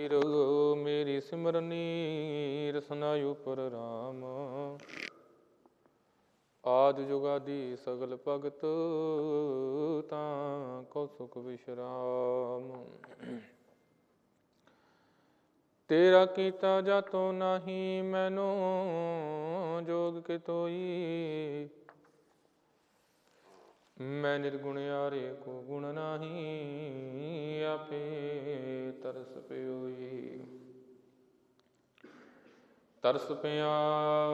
ਵੀਰ ਮੇਰੀ ਸਿਮਰਨੀ ਰਸਨਾ ਉਪਰ ਰਾਮ। ਆਦ ਜੁਗਾਦੀ ਸਗਲ ਭਗਤ, ਤਾਂ ਕੋ ਸੁਖ ਵਿਸ਼ਰਾਮ। ਤੇਰਾ ਕੀਤਾ ਜਾਤੋ ਨਹੀਂ, ਮੈਨੋ ਜੋਗ ਕੇ ਤੋਈ ਮੈਂ ਨਿਰਗੁਣ ਨਿਰਗੁਣਿਆਰੇ ਕੋ ਗੁਣ ਨਹੀਂ, ਆਪੇ ਤਰਸ ਪਿਓਈ। ਤਰਸ ਪਿਆ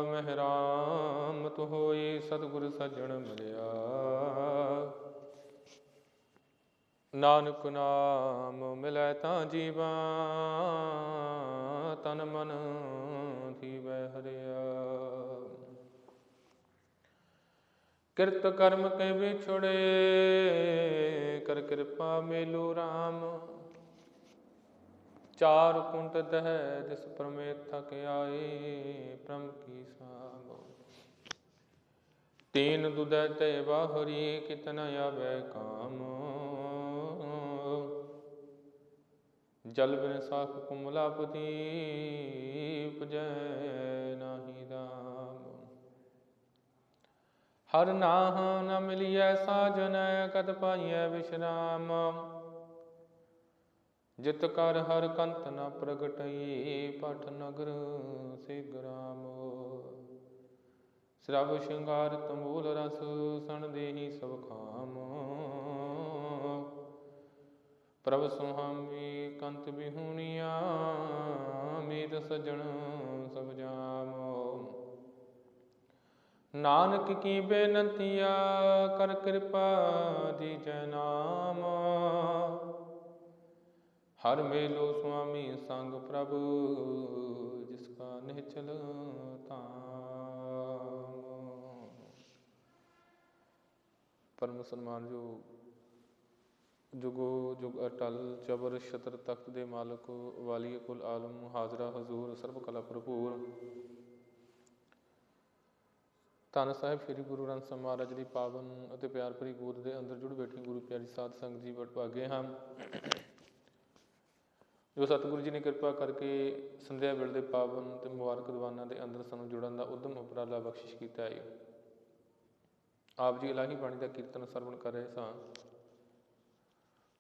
ਮਹਿਰਾਮਤ ਹੋਈ ਸਤਿਗੁਰ ਸੱਜਣ ਮਿਲਿਆ। ਨਾਨਕ ਨਾਮ ਮਿਲੈ ਤਾਂ ਜੀਵਾ, ਤਨ ਮਨ ਥੀਵੈ ਹਰਿਆ। ਕਿਰਤ ਕਰਮ ਕੇ ਵਿਛੜੇ, ਕਰ ਕਿਰਪਾ ਮੇਲੂ RAM ਚਾਰ ਕੁੰਟ ਦਹਿ ਜਿਸ ਪਰਮੇ ਥਕ ਆਏ ਪ੍ਰਮ ਕੀ ਸਾਮ ਤੀਨ ਦੁਦੈ ਤੇ ਬਾਹਰੀ, ਕਿਤਨ ਆਵੇ ਕਾਮ। ਜਲ ਬਿਨ ਸਾਖ ਕੁਮਲਾਪਤੀ ਉਪਜੈ ਨਾਹੀ ਰਾਮ ਹਰ ਨਾਹ ਨ ਮਿਲਿਐ ਸਾਜਨ, ਕਦ ਪਾਈਐ ਵਿਸ਼ਰਾਮ। ਜਿਤ ਕਰ ਹਰ ਕੰਤ ਨ ਪ੍ਰਗਟਈ ਪਠ ਨਗਰ, ਸੇ ਗ੍ਰਾਮ। ਸਰਬ ਸ਼ਿੰਗਾਰ ਤੰਬੂਲ ਰਸ, ਸਣ ਦੇਹੀ ਸਭ ਖਾਮ। ਪ੍ਰਭ ਸੁਹਾਮੀ ਕੰਤ ਬਿਹੁਨੀਆ ਮੀਤ ਸਜਣ ਸਭ ਜਾਮੋ। ਨਾਨਕ ਕੀ ਬੇਨਤੀਆ ਕਰ ਕਿਰਪਾ ਦੀ ਨਾਮ। ਹਰ ਮੇਲੋ ਸੁਆਮੀ ਸੰਗ ਪ੍ਰਭ, ਜਿਸ ਕਾ ਨਿਹਚਲ ਧਾਮ। ਪਰਮ ਸਨਮਾਨ ਜੋ ਜੁਗੋ ਜੁਗ ਅਟਲ ਜਬਰ ਸ਼ਤਰ ਤਖਤ ਦੇ ਮਾਲਕ ਵਾਲੀ ਕੁਲ ਆਲਮ ਹਾਜ਼ਰਾ ਹਜ਼ੂਰ ਸਰਬ ਕਲਾ ਭਰਪੂਰ। ਧੰਨ ਸਾਹਿਬ, ਸ੍ਰੀ ਗੁਰੂ ਗ੍ਰੰਥ ਸਾਹਿਬ ਮਹਾਰਾਜ ਦੀ ਪਾਵਨ ਅਤੇ ਪਿਆਰ ਭਰੀ ਗੋਦ ਦੇ ਅੰਦਰ ਜੁੜ ਬੈਠੀ ਗੁਰੂ ਪਿਆਰੀ ਸਾਧ ਸੰਗਤ ਜੀ ਵਡਭਾਗੇ ਹਨ ਜੋ ਸਤਿਗੁਰੂ ਜੀ ਨੇ ਕਿਰਪਾ ਕਰਕੇ ਸੰਧਿਆ ਵੇਲੇ ਦੇ ਪਾਵਨ ਤੇ ਮੁਬਾਰਕ ਦੀਵਾਨਾਂ ਦੇ ਅੰਦਰ ਸਾਨੂੰ ਜੁੜਨ ਦਾ ਉਦਮ ਉਪਰਾਲਾ ਬਖਸ਼ਿਸ਼ ਕੀਤਾ ਹੈ। ਆਪ ਜੀ ਇਲਾਹੀ ਬਾਣੀ ਦਾ ਕੀਰਤਨ ਸਰਵਣ ਕਰ ਰਹੇ ਸਾਂ।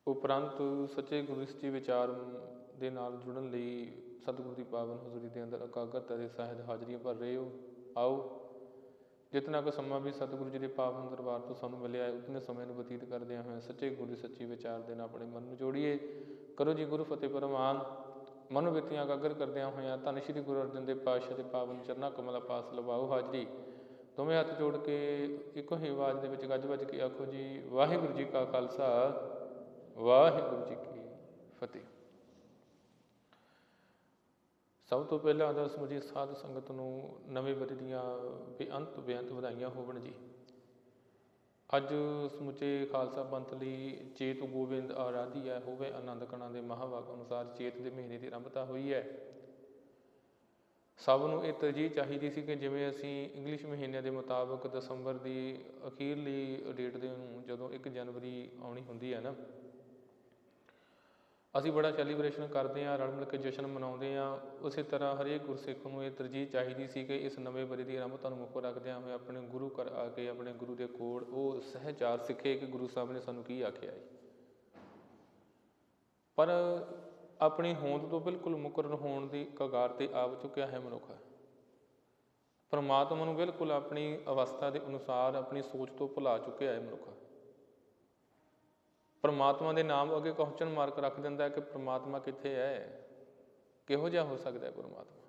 ਉਪਰੰਤ ਸੱਚੇ ਗੁਰੂ ਸੱਚੇ ਵਿਚਾਰ ਦੇ ਨਾਲ ਜੁੜਨ ਲਈ ਸਤਿਗੁਰੂ ਦੀ ਪਾਵਨ ਹਜ਼ੂਰੀ ਦੇ ਅੰਦਰ ਇਕਾਗਰਤਾ ਅਤੇ ਸਾਹਿਤ ਹਾਜ਼ਰੀਆਂ ਭਰ ਰਹੇ ਹੋ। ਆਓ। ਜਿਤਨਾ ਕੁ ਸਮਾਂ ਵੀ ਸਤਿਗੁਰੂ ਜੀ ਦੇ ਪਾਵਨ ਦਰਬਾਰ ਤੋਂ ਸਾਨੂੰ ਮਿਲਿਆ ਹੈ, ਉਤਨੇ ਸਮੇਂ ਨੂੰ ਬਤੀਤ ਕਰਦਿਆਂ ਹੋਇਆਂ ਸੱਚੇ ਗੁਰੂ ਦੀ ਸੱਚੀ ਵਿਚਾਰ ਦੇ ਨਾਲ ਆਪਣੇ ਮਨ ਨੂੰ ਜੋੜੀਏ। ਕਰੋ ਜੀ ਗੁਰੂ ਫਤਿਹ ਪਰਮਾਨ। ਮਨੋ ਬਿਰਤੀਆਂ ਇਕਾਗਰ ਕਰਦਿਆਂ ਹੋਇਆਂ ਧੰਨ ਸ਼੍ਰੀ ਗੁਰੂ ਅਰਜਨ ਦੇਵ ਪਾਤਸ਼ਾਹ ਦੇ ਪਾਵਨ ਚਰਨਾਂ ਕਮਲਾ ਪਾਸ ਲਵਾਓ ਹਾਜ਼ਰੀ। ਦੋਵੇਂ ਹੱਥ ਜੋੜ ਕੇ ਇੱਕੋ ਹੀ ਆਵਾਜ਼ ਦੇ ਵਿੱਚ ਗੱਜ ਵੱਜ ਕੇ ਆਖੋ ਜੀ, ਵਾਹਿਗੁਰੂ ਜੀ ਕਾ ਖਾਲਸਾ, ਵਾਹਿਗੁਰੂ ਜੀ ਕੀ ਫਤਿਹ। ਸਭ ਤੋਂ ਪਹਿਲਾਂ ਦਾ ਸਮਝੀ ਸਾਧ ਸੰਗਤ ਨੂੰ ਨਵੇਂ ਵਰ੍ਹੇ ਦੀਆਂ ਬੇਅੰਤ ਬੇਅੰਤ ਵਧਾਈਆਂ ਹੋਵਣ ਜੀ। ਅੱਜ ਸਮੁੱਚੇ ਖਾਲਸਾ ਪੰਥ ਲਈ ਚੇਤ ਗੋਬਿੰਦ ਆਰਾਧੀ ਹੈ, ਹੋਵੇ ਆਨੰਦ ਕਣਾ ਦੇ ਮਹਾਵਾਕ ਅਨੁਸਾਰ ਚੇਤ ਦੇ ਮਹੀਨੇ ਦੀ ਆਰੰਭਤਾ ਹੋਈ ਹੈ। ਸਭ ਨੂੰ ਇਹ ਤਰਜੀਹ ਚਾਹੀਦੀ ਸੀ ਕਿ ਜਿਵੇਂ ਅਸੀਂ ਇੰਗਲਿਸ਼ ਮਹੀਨਿਆਂ ਦੇ ਮੁਤਾਬਕ ਦਸੰਬਰ ਦੀ ਅਖੀਰਲੀ ਡੇਟ ਦੇ ਨੂੰ ਜਦੋਂ 1 ਜਨਵਰੀ ਆਉਣੀ ਹੁੰਦੀ ਹੈ ਨਾ ਅਸੀਂ ਬੜਾ ਸੈਲੀਬ੍ਰੇਸ਼ਨ ਕਰਦੇ ਹਾਂ, ਰਲ ਮਿਲ ਕੇ ਜਸ਼ਨ ਮਨਾਉਂਦੇ ਹਾਂ। ਉਸੇ ਤਰ੍ਹਾਂ ਹਰੇਕ ਗੁਰਸਿੱਖ ਨੂੰ ਇਹ ਤਰਜੀਹ ਚਾਹੀਦੀ ਸੀ ਕਿ ਇਸ ਨਵੇਂ ਬਰੇ ਦੀ ਆਰੰਭਤਾ ਨੂੰ ਮੁੱਖ ਰੱਖਦਿਆਂ ਹੋਏ ਆਪਣੇ ਗੁਰੂ ਘਰ ਆ ਕੇ, ਆਪਣੇ ਗੁਰੂ ਦੇ ਕੋਲ ਉਹ ਸਹਿਚਾਰ ਸਿੱਖੇ ਕਿ ਗੁਰੂ ਸਾਹਿਬ ਨੇ ਸਾਨੂੰ ਕੀ ਆਖਿਆ ਹੈ। ਪਰ ਆਪਣੀ ਹੋਂਦ ਤੋਂ ਬਿਲਕੁਲ ਮੁਕਰਨ ਹੋਣ ਦੀ ਕਗਾਰ ਤੇ ਆ ਚੁੱਕਿਆ ਹੈ ਮਨੁੱਖ। ਪਰਮਾਤਮਾ ਨੂੰ ਬਿਲਕੁਲ ਆਪਣੀ ਅਵਸਥਾ ਦੇ ਅਨੁਸਾਰ, ਆਪਣੀ ਸੋਚ ਤੋਂ ਭੁਲਾ ਚੁੱਕਿਆ ਹੈ ਮਨੁੱਖ। ਪਰਮਾਤਮਾ ਦੇ ਨਾਮ ਅੱਗੇ ਕੁਐਸਚਨ ਮਾਰਕ ਰੱਖ ਦਿੰਦਾ ਹੈ ਕਿ ਪਰਮਾਤਮਾ ਕਿੱਥੇ ਹੈ? ਕਿਹੋ ਜਿਹਾ ਹੋ ਸਕਦਾ ਹੈ ਪਰਮਾਤਮਾ?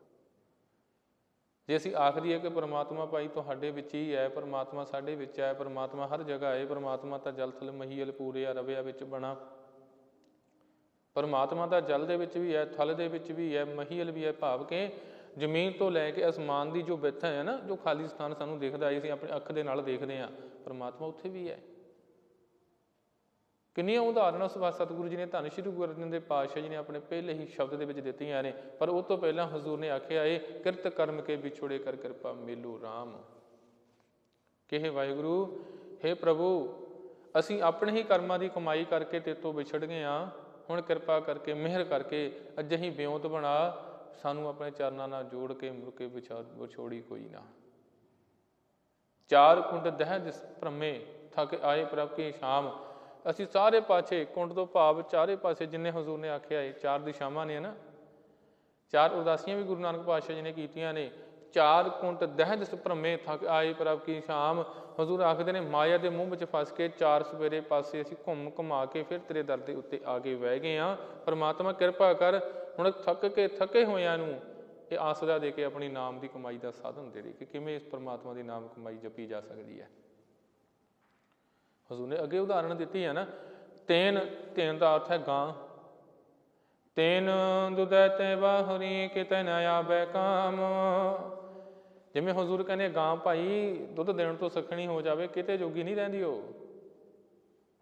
ਜੇ ਅਸੀਂ ਆਖਦੀ ਹੈ ਕਿ ਪਰਮਾਤਮਾ ਭਾਈ ਤੁਹਾਡੇ ਵਿੱਚ ਹੀ ਹੈ, ਪਰਮਾਤਮਾ ਸਾਡੇ ਵਿੱਚ ਹੈ, ਪਰਮਾਤਮਾ ਹਰ ਜਗ੍ਹਾ ਹੈ, ਪਰਮਾਤਮਾ ਤਾਂ ਜਲ ਥਲ ਮਹੀਲ ਪੂਰੇ ਆ, ਰਵਿਆ ਵਿੱਚ ਬਣਾ। ਪਰਮਾਤਮਾ ਦਾ ਜਲ ਦੇ ਵਿੱਚ ਵੀ ਹੈ, ਥਲ ਦੇ ਵਿੱਚ ਵੀ ਹੈ ਮਹੀਲ ਵੀ ਹੈ, ਭਾਵ ਕਿ ਜ਼ਮੀਨ ਤੋਂ ਲੈ ਕੇ ਅਸਮਾਨ ਦੀ ਜੋ ਵਿੱਥ ਹੈ ਨਾ, ਜੋ ਖਾਲੀ ਸਥਾਨ ਸਾਨੂੰ ਦਿਖਦਾ ਹੈ, ਅਸੀਂ ਆਪਣੀ ਅੱਖ ਦੇ ਨਾਲ ਦੇਖਦੇ ਹਾਂ, ਪਰਮਾਤਮਾ ਉੱਥੇ ਵੀ ਹੈ। ਕਿੰਨੀਆਂ ਉਦਾਹਰਨਾਂ ਸਵਾ ਸਤਿਗੁਰੂ ਜੀ ਨੇ ਧੰਨ ਸ਼੍ਰੀ ਗੁਰੂ ਅਰਜਨ ਦੇਵ ਪਾਤਸ਼ਾਹ ਜੀ ਨੇ ਆਪਣੇ ਪਹਿਲੇ ਹੀ ਸ਼ਬਦ ਦੇ ਵਿੱਚ ਦਿੱਤੀਆਂ ਨੇ, ਪਰ ਉਹ ਤੋਂ ਪਹਿਲਾਂ ਹਜ਼ੂਰ ਨੇ ਆਖਿਆ ਏ ਕਿਰਤ ਕਰਮ ਕੇ ਵਿਛੋੜੇ ਕਰ ਕਿਰਪਾ ਮੇਲੂ RAM ਕਿਹੇ ਵਾਹਿਗੁਰੂ हे ਪ੍ਰਭੂ, ਅਸੀਂ ਆਪਣੇ ਹੀ ਕਰਮਾਂ ਦੀ ਕਮਾਈ ਕਰਕੇ ਤੇਰੇ ਤੋਂ ਵਿਛੜ ਗਏ ਆ ਹੁਣ ਕਿਰਪਾ ਕਰਕੇ, ਮਿਹਰ ਕਰਕੇ ਅਜਿਹੀ ਬਿਉਂਤ ਬਣਾ। ਸਾਨੂੰ ਆਪਣੇ ਚਰਨਾਂ ਨਾਲ ਜੋੜ ਕੇ ਮੁੜ ਕੇ ਵਿਛਾ, ਵਿਛੋੜੀ ਕੋਈ ਨਾ। ਚਾਰ ਕੁੰਡ ਦਹਿ ਦਿਸ ਭ੍ਰਮੇ, ਥਕ ਆਏ ਪ੍ਰਭ ਕੀ ਸ਼ਾਮ। ਅਸੀਂ ਸਾਰੇ ਪਾਸੇ ਕੁੰਡ ਤੋਂ ਭਾਵ ਚਾਰੇ ਪਾਸੇ ਜਿੰਨੇ ਹਜ਼ੂਰ ਨੇ ਆਖਿਆ ਹੈ ਚਾਰ ਦਿਸ਼ਾਵਾਂ ਨੇ ਨਾ। ਚਾਰ ਉਦਾਸੀਆਂ ਵੀ ਗੁਰੂ ਨਾਨਕ ਪਾਤਸ਼ਾਹ ਜੀ ਨੇ ਕੀਤੀਆਂ ਨੇ। ਚਾਰ ਕੁੰਟ ਦਹਿ ਦਿਸ ਭ੍ਰਮੇ ਥਕ ਆਏ ਪ੍ਰਭ ਕੀ ਸ਼ਾਮ। ਹਜ਼ੂਰ ਆਖਦੇ ਨੇ, ਮਾਇਆ ਦੇ ਮੂੰਹ ਵਿੱਚ ਫਸ ਕੇ ਚਾਰ ਸਵੇਰੇ ਪਾਸੇ ਅਸੀਂ ਘੁੰਮ ਘੁਮਾ ਕੇ ਫਿਰ ਤੇਰੇ ਦਰ ਦੇ ਉੱਤੇ ਆ ਕੇ ਬਹਿ ਗਏ ਆ ਪਰਮਾਤਮਾ ਕਿਰਪਾ ਕਰ, ਹੁਣ ਥੱਕ ਕੇ ਥੱਕੇ ਹੋਇਆਂ ਨੂੰ ਇਹ ਆਸਰਾ ਦੇ ਕੇ ਆਪਣੀ ਨਾਮ ਦੀ ਕਮਾਈ ਦਾ ਸਾਧਨ ਦੇ ਦੇ ਕਿ ਕਿਵੇਂ ਇਸ ਪਰਮਾਤਮਾ ਦੀ ਨਾਮ ਕਮਾਈ ਜਪੀ ਜਾ ਸਕਦੀ ਹੈ। ਹਜ਼ੂਰ ਨੇ। ਅੱਗੇ ਉਦਾਹਰਣ ਦਿੱਤੀ ਹੈ ਨਾ, ਤੇਨ ਤੇਨ ਦਾ ਅਰਥ ਹੈ ਗਾਂ। ਤੇਨ ਦੁਦੈ ਤੇ ਬਾਹਰੀ ਕਿਤੇ ਨ ਆਵੇ ਕਾਮ। ਜਿਵੇਂ ਹਜ਼ੂਰ ਕਹਿੰਦੇ ਗਾਂ ਭਾਈ, ਦੁੱਧ ਦੇਣ ਤੋਂ ਸਖਣੀ ਹੋ ਜਾਵੇ, ਕਿਤੇ ਜੋਗੀ ਨਹੀਂ ਰਹਿੰਦੀ ਉਹ।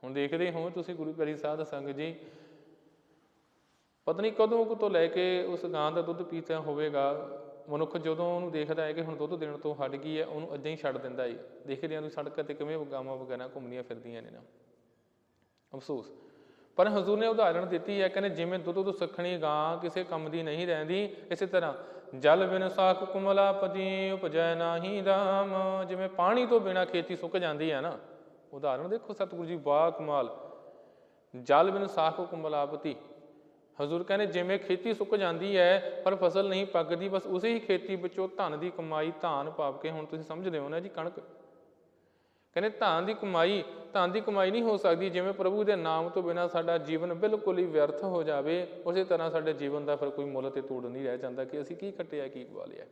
ਹੁਣ ਦੇਖਦੇ ਹੋ ਤੁਸੀਂ ਗੁਰੂ ਪਿਆਰੀ ਸਾਧ ਸੰਗਤ ਜੀ। ਪਤਨੀ ਕਦੋਂ ਕੁ ਤੋਂ ਲੈ ਕੇ ਉਸ ਗਾਂ ਦਾ ਦੁੱਧ ਪੀਤਾ ਹੋਵੇਗਾ? ਮਨੁੱਖ ਜਦੋਂ ਉਹਨੂੰ ਦੇਖਦਾ ਹੈ ਕਿ ਹੁਣ ਦੁੱਧ ਦੇਣ ਤੋਂ ਹਟ ਗਈ ਹੈ, ਉਹਨੂੰ ਅੱਧੇ ਹੀ ਛੱਡ ਦਿੰਦਾ ਹੈ ਦੇਖਦੇ ਹਾਂ ਤੁਸੀਂ ਸੜਕਾਂ ਤੇ ਕਿਵੇਂ ਗਾਵਾਂ ਵਗੈਰਾ ਘੁੰਮਦੀਆਂ ਫਿਰਦੀਆਂ ਨੇ ਨਾ। ਅਫਸੋਸ। ਪਰ ਹਜ਼ੂਰ ਨੇ ਉਦਾਹਰਣ ਦਿੱਤੀ ਹੈ, ਕਹਿੰਦੇ ਜਿਵੇਂ ਦੁੱਧ ਤੋਂ ਸਖਣੀ ਗਾਂ ਕਿਸੇ ਕੰਮ ਦੀ ਨਹੀਂ ਰਹਿੰਦੀ, ਇਸੇ ਤਰ੍ਹਾਂ ਜਲ ਬਿਨ ਸਾਖ ਕੁਮਲਾਪਤੀ ਉਪਜੈ ਨਾਹੀ ਰਾਮ। ਜਿਵੇਂ ਪਾਣੀ ਤੋਂ ਬਿਨਾ ਖੇਤੀ ਸੁੱਕ ਜਾਂਦੀ ਹੈ ਨਾ। ਉਦਾਹਰਣ ਦੇਖੋ ਸਤਿਗੁਰੂ ਜੀ ਬਾ ਕਮਾਲ। ਜਲ ਬਿਨ ਸਾਖ ਕੁਮਲਾਪਤੀ ਹਜ਼ੂਰ ਕਹਿੰਦੇ, ਜਿਵੇਂ ਖੇਤੀ ਸੁੱਕ ਜਾਂਦੀ ਹੈ, ਪਰ ਫਸਲ ਨਹੀਂ ਪੱਕਦੀ, ਬਸ ਉਸੇ ਹੀ ਖੇਤੀ ਵਿੱਚੋਂ ਧਨ ਦੀ ਕਮਾਈ, ਧਾਨ ਪਾਪ ਕੇ। ਹੁਣ ਤੁਸੀਂ ਸਮਝਦੇ ਹੋ ਨਾ ਜੀ ਕਣਕ? ਕਹਿੰਦੇ, ਧਨ ਦੀ ਕਮਾਈ, ਧਨ ਦੀ ਕਮਾਈ ਨਹੀਂ ਹੋ ਸਕਦੀ, ਜਿਵੇਂ ਪ੍ਰਭੂ ਦੇ ਨਾਮ ਤੋਂ ਬਿਨਾ ਸਾਡਾ ਜੀਵਨ ਬਿਲਕੁਲ ਹੀ ਵਿਅਰਥ ਹੋ ਜਾਵੇ, ਉਸੇ ਤਰ੍ਹਾਂ ਸਾਡੇ ਜੀਵਨ ਦਾ ਫਿਰ ਕੋਈ ਮੁੱਲ ਤੇ ਤੋੜ ਨਹੀਂ ਰਹਿ ਜਾਂਦਾ ਕਿ ਅਸੀਂ ਕੀ ਕੱਟਿਆ ਕੀ ਗਵਾ ਲਿਆ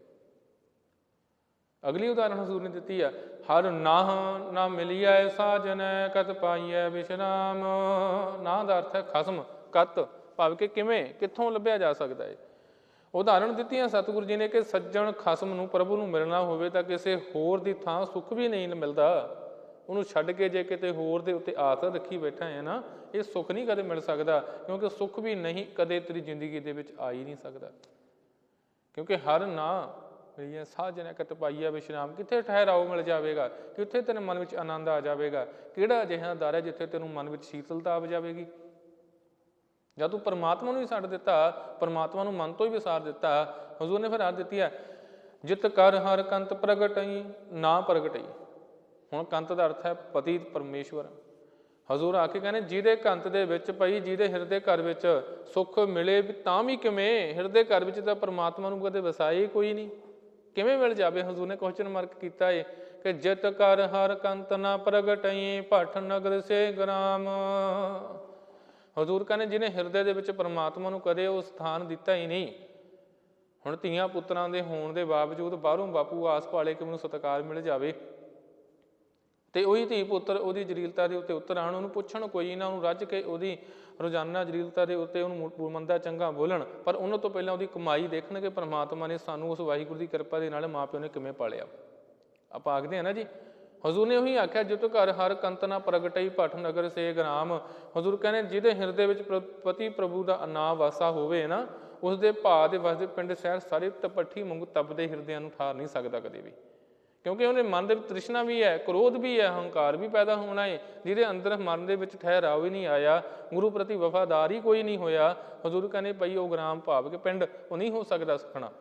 ਅਗਲੀ ਉਦਾਹਰਣ ਹਜ਼ੂਰ ਨੇ ਦਿੱਤੀ ਆ, ਹਰ ਨਾਹ ਨਾ ਮਿਲਿਆ ਸਾਜਨ ਕਤ ਪਾਈਐ ਵਿਸ਼ਰਾਮ? ਨਾਹ ਦਾ ਅਰਥ ਹੈ ਖਸਮ, ਕਤ। ਭਾਵ ਕਿ ਕਿਵੇਂ, ਕਿੱਥੋਂ ਲੱਭਿਆ ਜਾ ਸਕਦਾ ਹੈ ਉਦਾਹਰਣ ਦਿੱਤੀਆਂ ਸਤਿਗੁਰੂ ਜੀ ਨੇ ਕਿ ਸੱਜਣ ਖਸਮ ਨੂੰ ਪ੍ਰਭੂ ਨੂੰ ਮਿਲਣਾ ਹੋਵੇ ਤਾਂ ਕਿਸੇ ਹੋਰ ਦੀ ਥਾਂ ਸੁੱਖ ਵੀ ਨਹੀਂ ਮਿਲਦਾ। ਉਹਨੂੰ ਛੱਡ ਕੇ ਜੇ ਕਿਤੇ ਹੋਰ ਦੇ ਉੱਤੇ ਆਸ ਰੱਖੀ ਬੈਠਾ ਹੈ ਨਾ, ਇਹ ਸੁੱਖ ਨਹੀਂ ਕਦੇ ਮਿਲ ਸਕਦਾ, ਕਿਉਂਕਿ ਸੁੱਖ ਵੀ ਨਹੀਂ, ਕਦੇ ਤੇਰੀ ਜ਼ਿੰਦਗੀ ਦੇ ਵਿੱਚ ਆ ਹੀ ਨਹੀਂ ਸਕਦਾ। ਕਿਉਂਕਿ ਹਰ ਨਾ ਮੇਰੀਆਂ ਸਾਜਨ ਕਤ ਪਾਈਆ ਵਿਸ਼ਰਾਮ, ਕਿੱਥੇ ਠਹਿਰਾਓ ਮਿਲ ਜਾਵੇਗਾ, ਕਿੱਥੇ ਤੇਰੇ ਮਨ ਵਿੱਚ ਆਨੰਦ ਆ ਜਾਵੇਗਾ? ਕਿਹੜਾ ਅਜਿਹਾ ਦਰ ਹੈ ਜਿੱਥੇ ਤੈਨੂੰ ਮਨ ਵਿੱਚ ਸ਼ੀਤਲਤਾ ਆ ਜਾਵੇਗੀ? ਜਦ ਤੂੰ ਪਰਮਾਤਮਾ ਨੂੰ ਹੀ ਛੱਡ ਦਿੱਤਾ, ਪਰਮਾਤਮਾ ਨੂੰ ਮਨ ਤੋਂ ਹੀ ਵਿਸਾਰ ਦਿੱਤਾ, ਹਜ਼ੂਰ ਨੇ ਫਿਰ ਆ ਦਿੱਤੀ ਹੈ, ਜਿਤ ਕਰ ਹਰ ਕੰਤ ਪ੍ਰਗਟਈ ਨਾ ਪ੍ਰਗਟਈ ਹੁਣ ਕੰਤ ਦਾ ਅਰਥ ਹੈ ਪਤੀ ਪਰਮੇਸ਼ਵਰ। ਹਜ਼ੂਰ ਆ ਕੇ ਕਹਿੰਦੇ, ਜਿਹਦੇ ਕੰਤ ਦੇ ਵਿੱਚ ਪਈ, ਜਿਹਦੇ ਹਿਰਦੇ ਘਰ ਵਿੱਚ ਸੁੱਖ ਮਿਲੇ, ਵੀ ਤਾਂ ਵੀ ਕਿਵੇਂ? ਹਿਰਦੇ ਘਰ ਵਿੱਚ ਤਾਂ ਪਰਮਾਤਮਾ ਨੂੰ ਕਦੇ ਵਸਾਇਆ ਕੋਈ ਨਹੀਂ। ਕਿਵੇਂ ਮਿਲ ਜਾਵੇ? ਹਜ਼ੂਰ ਨੇ ਕੁਐਸਚਨ ਮਾਰਕ ਕੀਤਾ ਏ ਕਿ ਜਿਤ ਕਰ ਹਰ ਕੰਤ ਨਾ ਪ੍ਰਗਟਈ ਭਟ ਨਗਰ ਸੇ ਗ੍ਰਾਮ। ਹਜ਼ੂਰ ਕਹਿੰਦੇ ਜਿਹਨੇ ਹਿਰਦੇ ਦੇ ਵਿੱਚ ਪਰਮਾਤਮਾ ਨੂੰ ਕਦੇ ਉਹ ਸਥਾਨ ਦਿੱਤਾ ਹੀ ਨਹੀਂ। ਹੁਣ ਧੀਆਂ ਪੁੱਤਰਾਂ ਦੇ ਹੋਣ ਦੇ ਬਾਵਜੂਦ ਬਾਹਰੋਂ ਬਾਪੂ ਆਸ ਪਾਲੇ ਕਿ ਮੈਨੂੰ ਸਤਿਕਾਰ ਮਿਲ ਜਾਵੇ। ਤੇ ਉਹੀ ਧੀ ਪੁੱਤਰ ਉਹਦੀ ਜਰੀਲਤਾ ਦੇ ਉੱਤੇ ਉਤਰ ਆਣ ਉਹਨੂੰ ਪੁੱਛਣ ਕੋਈ ਨਾ, ਉਹਨੂੰ ਰੱਜ ਕੇ ਉਹਦੀ ਰੋਜ਼ਾਨਾ ਜਰੀਲਤਾ ਦੇ ਉੱਤੇ ਉਹਨੂੰ ਮੰਦਾ ਚੰਗਾ ਬੋਲਣ। ਪਰ ਉਹਨਾਂ ਤੋਂ ਪਹਿਲਾਂ ਉਹਦੀ ਕਮਾਈ ਦੇਖਣ ਕਿ ਪ੍ਰਮਾਤਮਾ ਨੇ ਸਾਨੂੰ ਉਸ ਵਾਹਿਗੁਰੂ ਦੀ ਕਿਰਪਾ ਦੇ ਨਾਲ ਮਾਪਿਓ ਨੇ ਕਿਵੇਂ ਪਾਲਿਆ। ਆਪਾਂ ਆਖਦੇ ਆ ਨਾ ਜੀ ਹਜ਼ੂਰ ਨੇ ਉਹੀ ਆਖਿਆ ਜਿਤ ਘਰ ਹਰ ਕੰਤ ਨਾ ਪ੍ਰਗਟਈ ਭਟ ਨਗਰ ਸੇ ਗ੍ਰਾਮ। ਹਜ਼ੂਰ ਕਹਿੰਦੇ, ਜਿਹਦੇ ਹਿਰਦੇ ਵਿੱਚ ਪਤੀ ਪ੍ਰਭੂ ਦਾ ਨਾਮ ਵਾਸਾ ਹੋਵੇ ਨਾ ਉਸ ਦੇ ਭਾ ਦੇ ਵਸਦੇ ਪਿੰਡ ਸ਼ਹਿਰ ਸਾਰੇ ਤਪੱਠੀ ਵਾਂਗੂ ਤਪਦੇ ਹਿਰਦਿਆਂ ਨੂੰ ਠਾਰ ਨਹੀਂ ਸਕਦਾ ਕਦੇ ਵੀ। ਕਿਉਂਕਿ ਉਹਨੇ ਮਨ ਦੇ ਵਿੱਚ ਤ੍ਰਿਸ਼ਨਾ ਵੀ ਹੈ, ਕ੍ਰੋਧ ਵੀ ਹੈ, ਹੰਕਾਰ ਵੀ ਪੈਦਾ ਹੋਣਾ ਹੈ ਜਿਹਦੇ ਅੰਦਰ ਮਨ ਦੇ ਵਿੱਚ ਠਹਿਰਾਵ ਹੀ ਨਹੀਂ ਆਇਆ, ਗੁਰੂ ਪ੍ਰਤੀ ਵਫਾਦਾਰ ਹੀ ਕੋਈ ਨਹੀਂ ਹੋਇਆ। ਹਜ਼ੂਰ ਕਹਿੰਦੇ ਪਈ ਉਹ ਗ੍ਰਾਮ ਭਾਵ ਕਿ ਪਿੰਡ, ਉਹ ਨਹੀਂ ਹੋ ਸਕਦਾ ਸੁਖਣਾ।